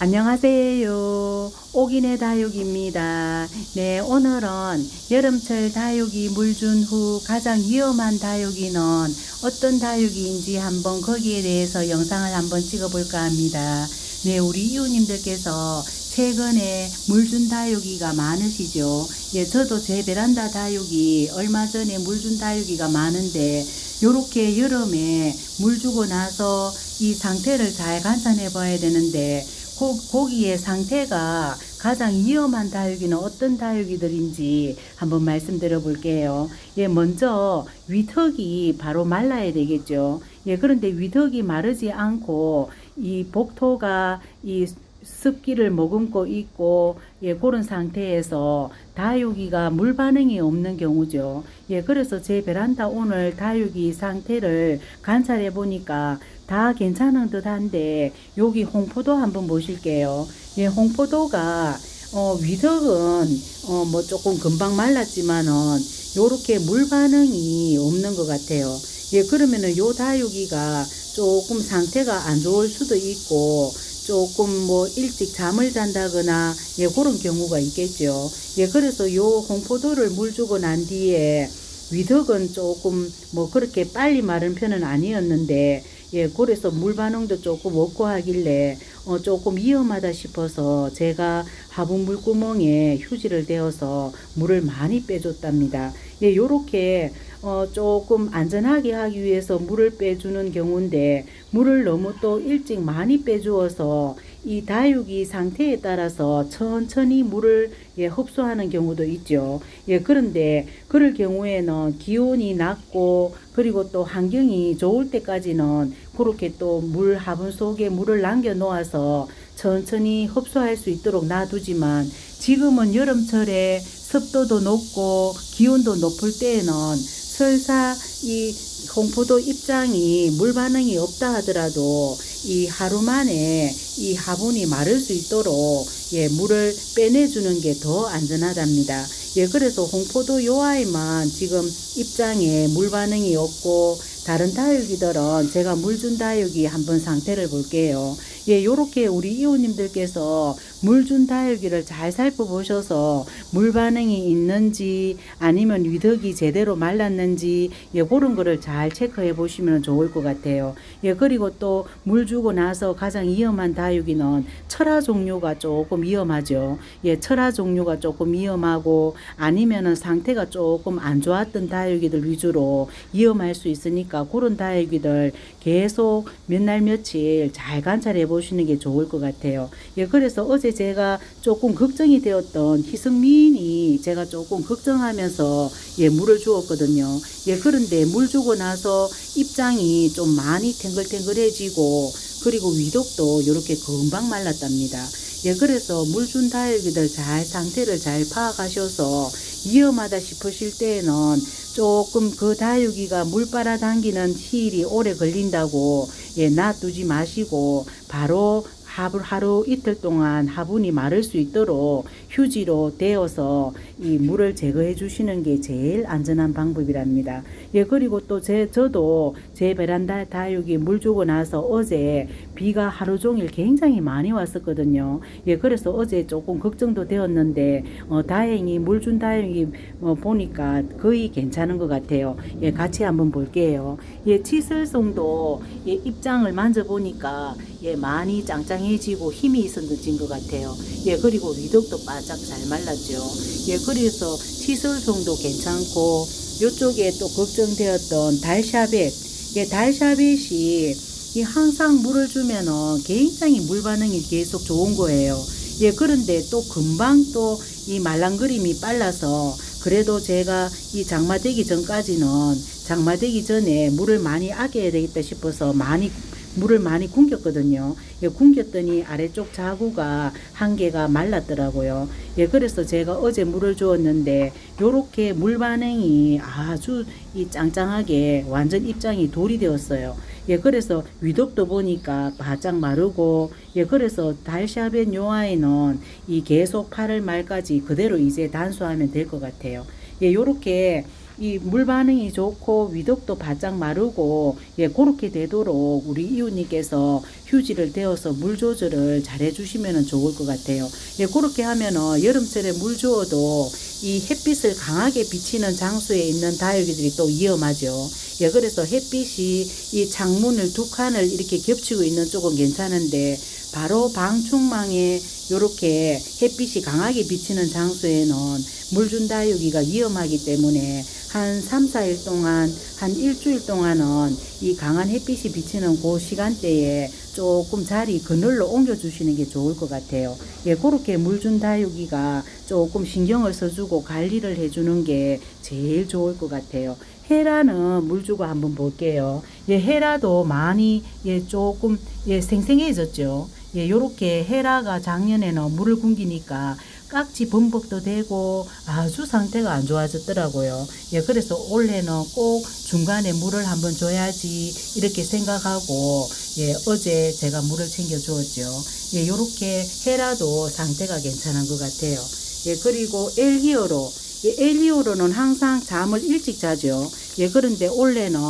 안녕하세요. 옥인의 다육입니다. 네, 오늘은 여름철 다육이 물준 후 가장 위험한 다육이는 어떤 다육이인지 한번 거기에 대해서 영상을 한번 찍어볼까 합니다. 네, 우리 이웃님들께서 최근에 물준 다육이가 많으시죠. 예, 저도 제 베란다 다육이 얼마 전에 물준 다육이가 많은데 요렇게 여름에 물 주고 나서 이 상태를 잘 관찰해 봐야 되는데 고, 고기의 상태가 가장 위험한 다육이는 어떤 다육이들인지 한번 말씀드려 볼게요. 예, 먼저 위턱이 바로 말라야 되겠죠. 예, 그런데 위턱이 마르지 않고 이 복토가 이 습기를 머금고 있고 예 그런 상태에서 다육이가 물 반응이 없는 경우죠. 예 그래서 제 베란다 오늘 다육이 상태를 관찰해 보니까 다 괜찮은 듯한데 여기 홍포도 한번 보실게요. 예 홍포도가 어 위덕은 어 뭐 조금 금방 말랐지만은 요렇게 물 반응이 없는 것 같아요. 예 그러면은 요 다육이가 조금 상태가 안 좋을 수도 있고 조금 뭐 일찍 잠을 잔다거나 예 그런 경우가 있겠죠. 예 그래서 요 홍포도를 물 주고 난 뒤에 위덕은 조금 뭐 그렇게 빨리 마른 편은 아니었는데 예 그래서 물 반응도 조금 없고 하길래 어 조금 위험하다 싶어서 제가 화분 물구멍에 휴지를 대어서 물을 많이 빼줬답니다. 예 요렇게 어 조금 안전하게 하기 위해서 물을 빼주는 경우인데 물을 너무 또 일찍 많이 빼주어서 이 다육이 상태에 따라서 천천히 물을 예, 흡수하는 경우도 있죠. 예, 그런데 그럴 경우에는 기온이 낮고 그리고 또 환경이 좋을 때까지는 그렇게 또 물 화분 속에 물을 남겨 놓아서 천천히 흡수할 수 있도록 놔두지만 지금은 여름철에 습도도 높고 기온도 높을 때에는 설사 이 홍포도 입장이 물 반응이 없다 하더라도 이 하루 만에 이 화분이 마를 수 있도록 예, 물을 빼내주는 게 더 안전하답니다. 예, 그래서 홍포도 요 아이만 지금 입장에 물 반응이 없고 다른 다육이들은 제가 물 준 다육이 한번 상태를 볼게요. 예, 요렇게 우리 이웃님들께서 물준 다육이를 잘 살펴보셔서 물 반응이 있는지 아니면 위덕이 제대로 말랐는지 예, 그런 거를 잘 체크해 보시면 좋을 것 같아요. 예, 그리고 또 물 주고 나서 가장 위험한 다육이는 철화 종류가 조금 위험하죠. 예, 철화 종류가 조금 위험하고 아니면은 상태가 조금 안 좋았던 다육이들 위주로 위험할 수 있으니까 그런 다육이들 계속 몇 날 며칠 잘 관찰해 보시 는 게 좋을 것 같아요. 예, 그래서 어제 제가 조금 걱정이 되었던 희승민이 제가 조금 걱정하면서 예, 물을 주었거든요. 예, 그런데 물 주고 나서 입장이 좀 많이 탱글탱글해지고 그리고 위독도 이렇게 금방 말랐답니다. 예, 그래서 물준 다육이들 잘 상태를 잘 파악하셔서 위험하다 싶으실 때에는 조금 그 다육이가 물 빨아당기는 hi일이 오래 걸린다고 예, 놔두지 마시고 바로 하루, 하루 이틀 동안 화분이 마를 수 있도록 휴지로 데워서 이 물을 제거해 주시는 게 제일 안전한 방법이랍니다. 예, 그리고 또 제, 저도 제 베란다 다육이 물 주고 나서 어제 비가 하루 종일 굉장히 많이 왔었거든요. 예, 그래서 어제 조금 걱정도 되었는데, 어, 다행히 물 준 다육이 어, 보니까 거의 괜찮은 것 같아요. 예, 같이 한번 볼게요. 예, 치설송도 예, 입장을 만져보니까 예, 많이 짱짱해지고 힘이 있어진 것 같아요. 예, 그리고 위덕도 바짝 잘 말랐죠. 예, 그래서 치설송도 괜찮고, 요쪽에 또 걱정되었던 달샤벳, 예, 달샤벳이 이 항상 물을 주면은 굉장히 물 반응이 계속 좋은 거예요. 예, 그런데 또 금방 또 이 말랑거림이 빨라서 그래도 제가 이 장마되기 전까지는 장마되기 전에 물을 많이 아껴야 되겠다 싶어서 많이 물을 많이 굶겼거든요. 예, 굶겼더니 아래쪽 자구가 한 개가 말랐더라고요. 예, 그래서 제가 어제 물을 주었는데 요렇게 물 반응이 아주 이 짱짱하게 완전 입장이 돌이 되었어요. 예, 그래서 위독도 보니까 바짝 마르고, 예, 그래서 달샤벳 요 아이는 이 계속 8월 말까지 그대로 이제 단수하면 될 것 같아요. 예, 요렇게 이 물 반응이 좋고 위독도 바짝 마르고 예 그렇게 되도록 우리 이웃님께서 휴지를 대어서 물 조절을 잘 해주시면 좋을 것 같아요. 예 그렇게 하면은 여름철에 물 주어도 이 햇빛을 강하게 비치는 장소에 있는 다육이들이 또 위험하죠. 예 그래서 햇빛이 이 창문을 두 칸을 이렇게 겹치고 있는 쪽은 괜찮은데 바로 방충망에 요렇게 햇빛이 강하게 비치는 장소에는 물준 다육이가 위험하기 때문에 한 3, 4일 동안 한 일주일 동안은 이 강한 햇빛이 비치는 그 시간대에 조금 자리 그늘로 옮겨 주시는 게 좋을 것 같아요. 예, 그렇게 물준 다육이가 조금 신경을 써주고 관리를 해주는 게 제일 좋을 것 같아요. 헤라는 물 주고 한번 볼게요. 예, 헤라도 많이 예, 조금 예, 생생해졌죠. 예, 요렇게 헤라가 작년에는 물을 굶기니까 깍지 범벅도 되고 아주 상태가 안 좋아졌더라고요. 예, 그래서 올해는 꼭 중간에 물을 한번 줘야지 이렇게 생각하고 예, 어제 제가 물을 챙겨 주었죠. 예, 요렇게 헤라도 상태가 괜찮은 것 같아요. 예, 그리고 엘기어로 예, 엘리오로는 항상 잠을 일찍 자죠. 예, 그런데 올해는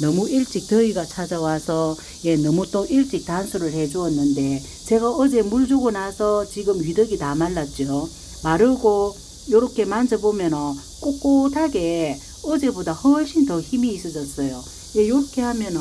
너무 일찍 더위가 찾아와서 예, 너무 또 일찍 단수를 해 주었는데 제가 어제 물 주고 나서 지금 위덕이 다 말랐죠. 마르고 요렇게 만져보면은 꼿꼿하게 어제보다 훨씬 더 힘이 있어졌어요. 예, 요렇게 하면은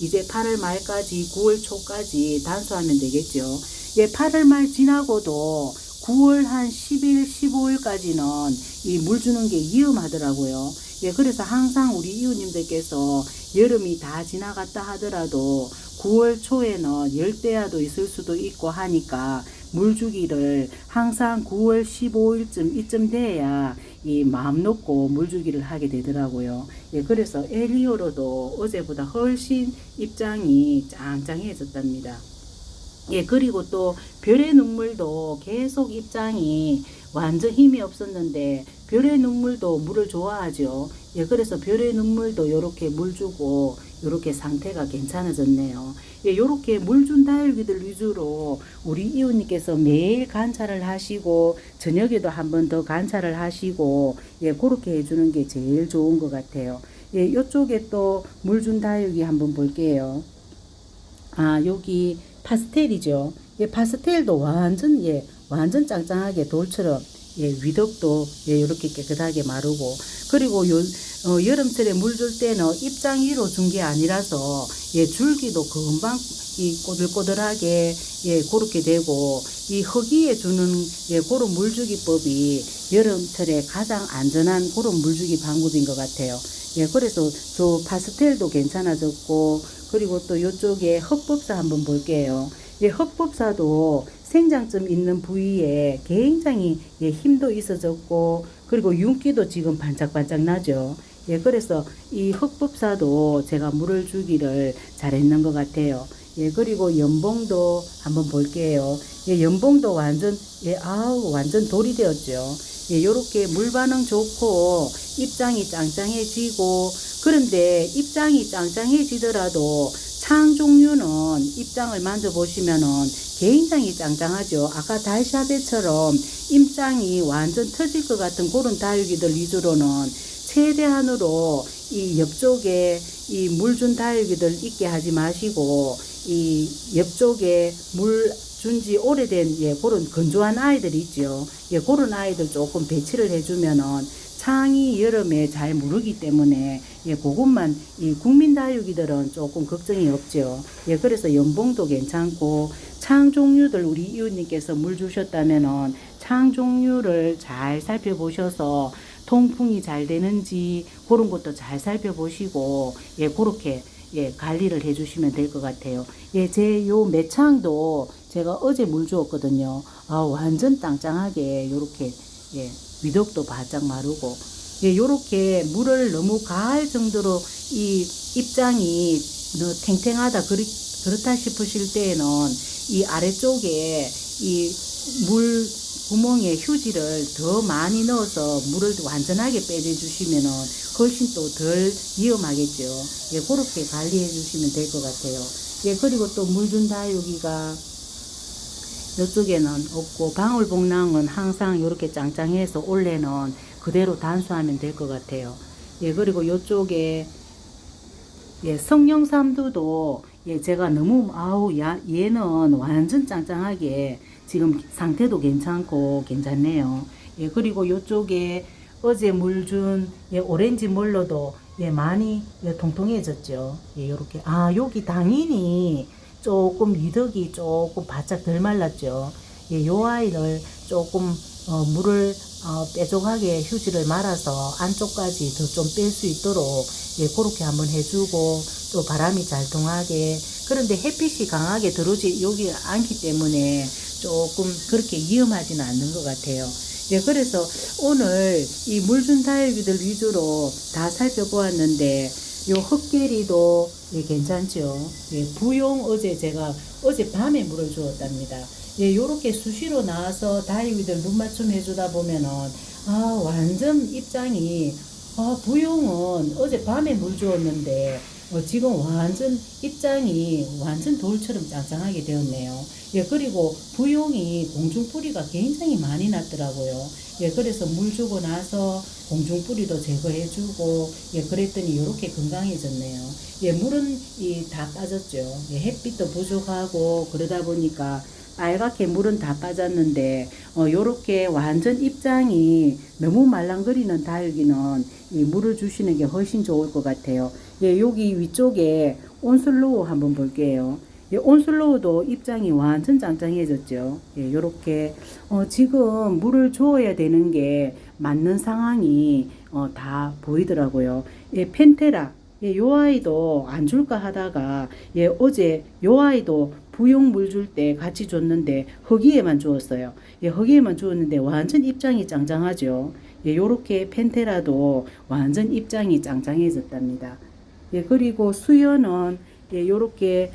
이제 8월 말까지 9월 초까지 단수하면 되겠죠. 예, 8월 말 지나고도 9월 한 10일, 15일까지는 이 물 주는 게 위험하더라고요. 예, 그래서 항상 우리 이웃님들께서 여름이 다 지나갔다 하더라도 9월 초에는 열대야도 있을 수도 있고 하니까 물 주기를 항상 9월 15일쯤 이쯤 돼야 이 마음 놓고 물 주기를 하게 되더라고요. 예, 그래서 엘리오로도 어제보다 훨씬 입장이 짱짱해졌답니다. 예, 그리고 또 별의 눈물도 계속 입장이 완전 힘이 없었는데 별의 눈물도 물을 좋아하죠. 예, 그래서 별의 눈물도 요렇게 물 주고 요렇게 상태가 괜찮아졌네요. 예, 요렇게 물 준 다육이들 위주로 우리 이웃님께서 매일 관찰을 하시고 저녁에도 한 번 더 관찰을 하시고 예, 그렇게 해주는 게 제일 좋은 것 같아요. 예, 요쪽에 또 물 준 다육이 한번 볼게요. 아, 여기 파스텔이죠. 예, 파스텔도 완전, 예, 완전 짱짱하게 돌처럼, 예, 위덕도, 예, 이렇게 깨끗하게 마르고, 그리고 요, 어, 여름철에 물 줄 때는 입장 위로 준 게 아니라서, 예, 줄기도 금방, 이 꼬들꼬들하게, 예, 그렇게 되고, 이 허기에 주는, 예, 그런 물주기법이 여름철에 가장 안전한 그런 물주기 방법인 것 같아요. 예, 그래서 저 파스텔도 괜찮아졌고, 그리고 또 이쪽에 흑법사 한번 볼게요. 예, 흑법사도 생장점 있는 부위에 굉장히 예, 힘도 있어졌고, 그리고 윤기도 지금 반짝반짝 나죠. 예, 그래서 이 흑법사도 제가 물을 주기를 잘했는 것 같아요. 예, 그리고 연봉도 한번 볼게요. 예, 연봉도 완전, 예, 아우, 완전 돌이 되었죠. 예, 요렇게 물 반응 좋고, 입장이 짱짱해지고, 그런데 입장이 짱짱해지더라도 창 종류는 입장을 만져보시면은 굉장히 짱짱하죠. 아까 달샤베처럼 입장이 완전 터질 것 같은 그런 다육이들 위주로는 최대한으로 이 옆쪽에 이 물 준 다육이들 있게 하지 마시고 이 옆쪽에 물 준지 오래된 예 그런 건조한 아이들 있죠. 예 그런 아이들 조금 배치를 해주면은 창이 여름에 잘 무르기 때문에 예 그것만 이 국민 다육이들은 조금 걱정이 없죠. 예 그래서 연봉도 괜찮고 창 종류들 우리 이웃님께서 물 주셨다면은 창 종류를 잘 살펴보셔서 통풍이 잘 되는지 그런 것도 잘 살펴보시고 예 그렇게 예 관리를 해주시면 될 것 같아요. 예 제 요 매창도 제가 어제 물 주었거든요. 아 완전 땅짱하게 요렇게 예 위독도 바짝 마르고 예 요렇게 물을 너무 가할 정도로 이 입장이 너 탱탱하다 그렇, 그렇다 싶으실 때에는 이 아래쪽에 이 물 구멍에 휴지를 더 많이 넣어서 물을 완전하게 빼내 주시면은 훨씬 또 덜 위험하겠죠. 예, 그렇게 관리해 주시면 될 것 같아요. 예, 그리고 또 물 준 다육이가 이쪽에는 없고 방울복랑은 항상 이렇게 짱짱해서 올해는 그대로 단수하면 될 것 같아요. 예, 그리고 요쪽에 예, 성령삼두도 예, 제가 너무 아우 야 얘는 완전 짱짱하게 지금 상태도 괜찮고 괜찮네요. 예, 그리고 요쪽에 어제 물 준 예, 오렌지 물로도 예, 많이 예, 통통해졌죠. 예, 요렇게 아, 여기 당연히 조금 미덕이 조금 바짝 덜 말랐죠. 예, 요 아이를 조금 어, 물을 어, 뾰족하게 휴지를 말아서 안쪽까지 더 좀 뺄 수 있도록 예, 그렇게 한번 해주고 또 바람이 잘 통하게 그런데 햇빛이 강하게 들어오지 여기 않기 때문에 조금 그렇게 위험하지는 않는 것 같아요. 예, 그래서 오늘 이 물준 다육이들 위주로 다 살펴보았는데 요 흑계리도 예, 괜찮죠. 예, 부용 어제 제가 어제 밤에 물을 주었답니다. 예, 요렇게 수시로 나와서 다육이들 눈 맞춤 해주다 보면은 아 완전 입장이 아 부용은 어제 밤에 물 주었는데 어, 지금 완전 입장이 완전 돌처럼 짱짱하게 되었네요. 예, 그리고 부용이 공중뿌리가 굉장히 많이 났더라고요. 예, 그래서 물 주고 나서 공중뿌리도 제거해주고, 예, 그랬더니 이렇게 건강해졌네요. 예, 물은 이 다 빠졌죠. 예, 햇빛도 부족하고 그러다 보니까 빨갛게 물은 다 빠졌는데, 어, 요렇게 완전 입장이 너무 말랑거리는 다육이는 이 물을 주시는 게 훨씬 좋을 것 같아요. 예, 여기 위쪽에 온슬로우 한번 볼게요. 예, 온슬로우도 입장이 완전 짱짱해졌죠. 예, 요렇게, 어, 지금 물을 주어야 되는 게 맞는 상황이, 어, 다 보이더라고요. 예, 펜테라. 예, 요 아이도 안 줄까 하다가, 예, 어제 요 아이도 부용 물 줄 때 같이 줬는데, 허기에만 주었어요. 예, 허기에만 주었는데 완전 입장이 짱짱하죠. 예, 요렇게 펜테라도 완전 입장이 짱짱해졌답니다. 예, 그리고 수연은 예, 요렇게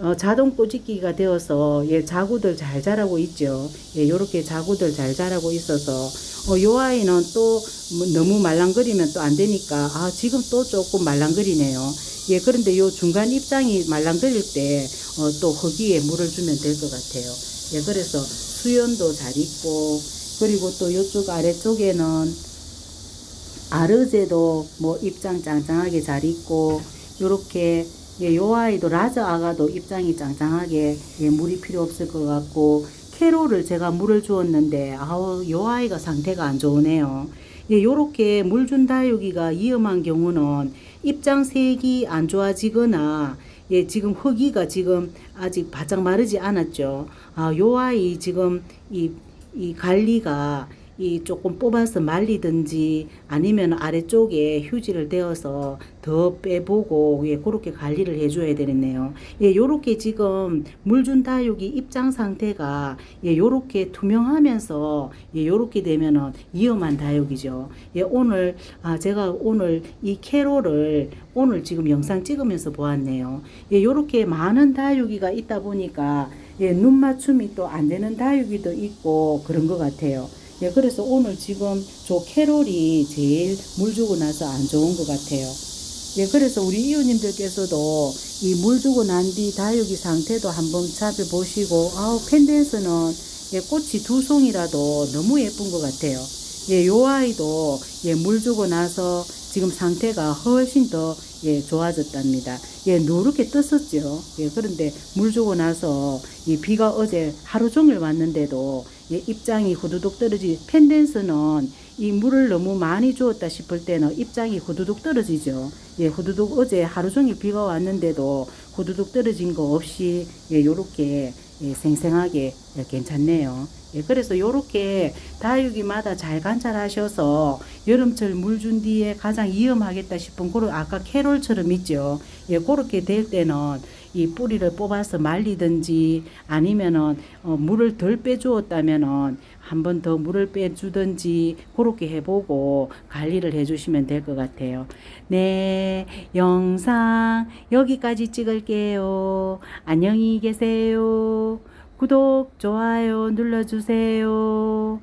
어, 자동 꼬집기가 되어서 예, 자구들 잘 자라고 있죠. 예, 요렇게 자구들 잘 자라고 있어서 어, 요 아이는 또뭐 너무 말랑거리면 또 안 되니까 아, 지금 또 조금 말랑거리네요. 예, 그런데 요 중간 입장이 말랑거릴 때 어, 또 허기에 물을 주면 될 것 같아요. 예, 그래서 수연도 잘 있고 그리고 또 요쪽 아래쪽에는 아르제도 뭐 입장 짱짱하게 잘 있고 요렇게 예, 요 아이도 라저 아가도 입장이 짱짱하게 예, 물이 필요 없을 것 같고 캐롤을 제가 물을 주었는데 아우 요 아이가 상태가 안 좋으네요. 예, 요렇게 물 준 다육이가 위험한 경우는 입장 색이 안 좋아지거나 예, 지금 흙이가 지금 아직 바짝 마르지 않았죠. 아, 요 아이 지금 이, 이 관리가 이 조금 뽑아서 말리든지 아니면 아래쪽에 휴지를 대어서 더 빼보고 예 그렇게 관리를 해줘야 되겠네요. 예 요렇게 지금 물준 다육이 입장 상태가 예 요렇게 투명하면서 예 요렇게 되면은 위험한 다육이죠. 예 오늘 아 제가 오늘 이 캐롤을 오늘 지금 영상 찍으면서 보았네요. 예 요렇게 많은 다육이가 있다 보니까 예 눈 맞춤이 또 안 되는 다육이도 있고 그런 것 같아요. 예, 그래서 오늘 지금 저 캐롤이 제일 물 주고 나서 안 좋은 것 같아요. 예, 그래서 우리 이웃님들께서도 이 물 주고 난 뒤 다육이 상태도 한번 살펴보시고, 아우, 펜댄스는 예, 꽃이 두 송이라도 너무 예쁜 것 같아요. 예, 요 아이도 예, 물 주고 나서 지금 상태가 훨씬 더 예, 좋아졌답니다. 예, 누렇게 떴었죠. 예, 그런데 물 주고 나서 이 비가 어제 하루 종일 왔는데도 예, 입장이 후두둑 떨어지 펜댄스는 이 물을 너무 많이 주었다 싶을 때는 입장이 후두둑 떨어지죠. 예, 후두둑 어제 하루 종일 비가 왔는데도 후두둑 떨어진 거 없이 예, 요렇게 예, 생생하게 예, 괜찮네요. 예, 그래서 요렇게 다육이마다 잘 관찰하셔서 여름철 물 준 뒤에 가장 위험하겠다 싶은 그런 아까 캐롤처럼 있죠. 예, 그렇게 될 때는 이 뿌리를 뽑아서 말리든지 아니면은 어, 물을 덜 빼주었다면은 한 번 더 물을 빼주든지 그렇게 해보고 관리를 해주시면 될 것 같아요. 네, 영상 여기까지 찍을게요. 안녕히 계세요. 구독, 좋아요 눌러주세요.